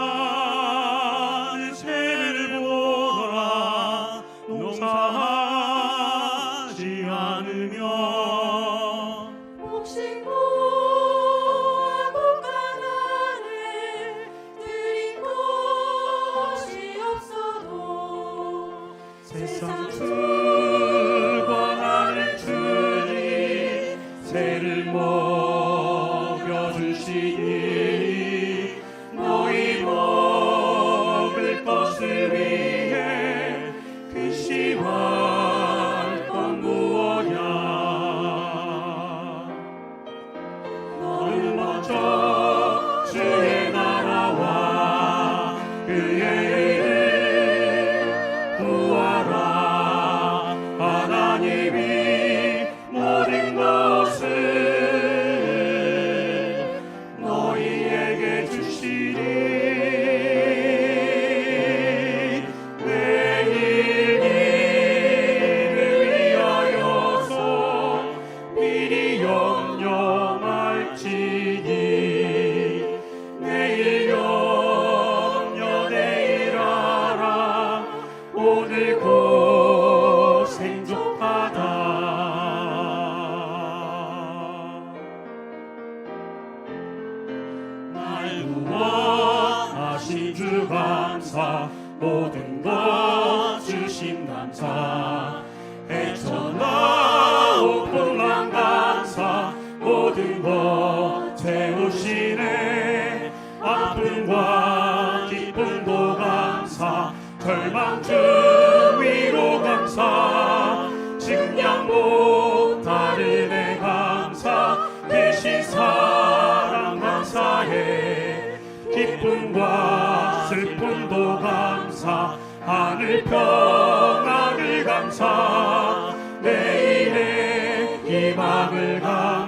공중나는 새를 보라. 농사하지 않으며 복식구하고 가난해 드린 것이 없어도 세상 출관하는 주님 새를 먹 모든 것 주신 감사. 헤쳐나온 풍랑 감사. 모든 것 채우시네. 아픔과 기쁨도 감사. 절망 중 위로 감사. 증량 못하는 애 감사. 대신 사랑 감사해. 기쁨과 감사 하늘 평안을 감사. 내일의 희망을 감사